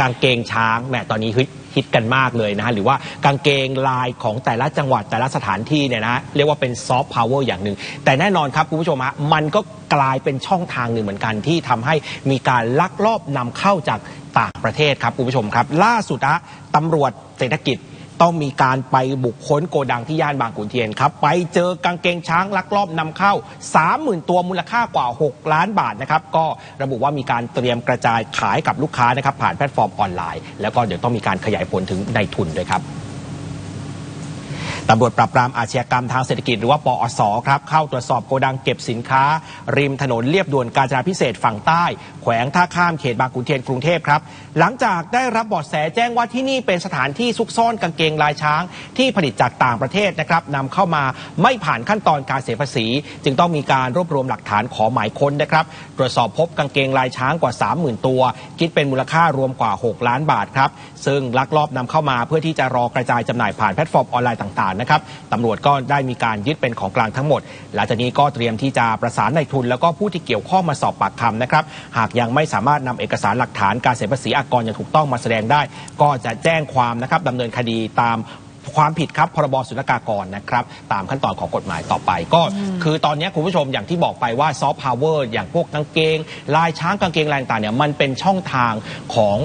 กางเกงช้างแหมตอนนี้ฮิตกันมากเลยนะฮะหรือว่ากางเกงลายของแต่ละจังหวัดแต่ละสถานที่เนี่ยนะฮะเรียกว่าเป็นซอฟต์พาวเวอร์อย่างหนึ่งแต่แน่นอนครับคุณผู้ชมฮะมันก็กลายเป็นช่องทางหนึ่งเหมือนกันที่ทำให้มีการลักลอบนำเข้าจากต่างประเทศครับคุณผู้ชมครับ ล่าสุดฮะตำรวจเศรษฐกิจ ต้องมีการไปบุกค้นโกดังที่ย่านบางขุนเทียนครับ ไปเจอกางเกงช้างลักลอบนำเข้า 30,000 ตัวมูลค่ากว่า 6 ล้านบาทนะครับ ก็ระบุว่ามีการเตรียมกระจายขายกับลูกค้านะครับผ่านแพลตฟอร์มออนไลน์ แล้วก็เดี๋ยวต้องมีการขยายผลถึงในทุนด้วยครับ ตำรวจปราบปรามอาชญากรรมทางเศรษฐกิจหรือว่าปอสครับเข้าตรวจสอบโกดังเก็บสินค้า ริมถนนเลียบด่วนกาญจนาพิเศษฝั่งใต้ แขวงท่าข้ามเขตบางขุนเทียนกรุงเทพครับ หลังจากได้รับบาะแสแจ้งว่าที่นี่เป็นสถานที่ซุกซ่อนกางเกงลายช้าง ที่ผลิตจากต่างประเทศนะครับนำเข้ามาไม่ผ่านขั้นตอนการเสียภาษี จึงต้องมีการรวบรวมหลักฐานขอหมายค้นนะครับตรวจสอบพบกางเกงลายช้างกว่า 30,000 ตัว คิดเป็นมูลค่ารวมกว่า 6 ล้านบาทครับซึ่งลักลอบนำเข้ามาเพื่อที่จะรอกระจายจำหน่ายผ่านแพลตฟอร์มออนไลน์ต่างๆนะครับตำรวจก็ได้มีการยึดเป็นของกลางทั้งหมด หลังจากนี้ก็เตรียมที่จะประสานในทุน แล้วก็ผู้ที่เกี่ยวข้องมาสอบปากคำนะครับหากยังไม่สามารถนำเอกสารหลักฐานการเสียภาษีอากรอย่างถูกต้องมาแสดงได้ ก็จะแจ้งความนะครับดำเนินคดีตามความผิดครับพรบศุลกากรนะครับตามขั้นตอนของกฎหมายต่อไปก็ คือตอนนี้คุณผู้ชมอย่างที่บอกไปว่าซอฟต์พาวเวอร์อย่างพวกกางเกง ลายช้างกางเกงลายต่างๆเนี่ยมันเป็นช่องทางของ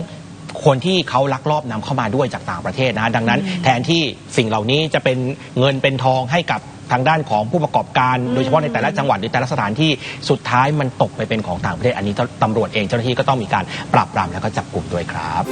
คนที่เขาลักลอบนำเข้ามาด้วยจากต่างประเทศนะดังนั้นแทนที่สิ่งเหล่านี้จะเป็นเงินเป็นทองให้กับทางด้านของผู้ประกอบการ โดยเฉพาะในแต่ละจังหวัดหรือแต่ละสถานที่สุดท้ายมันตกไปเป็นของต่างประเทศอันนี้ตำรวจเองเจ้าหน้าที่ก็ต้องมีการปราบปรามแล้วก็จับกลุ่มด้วยครับ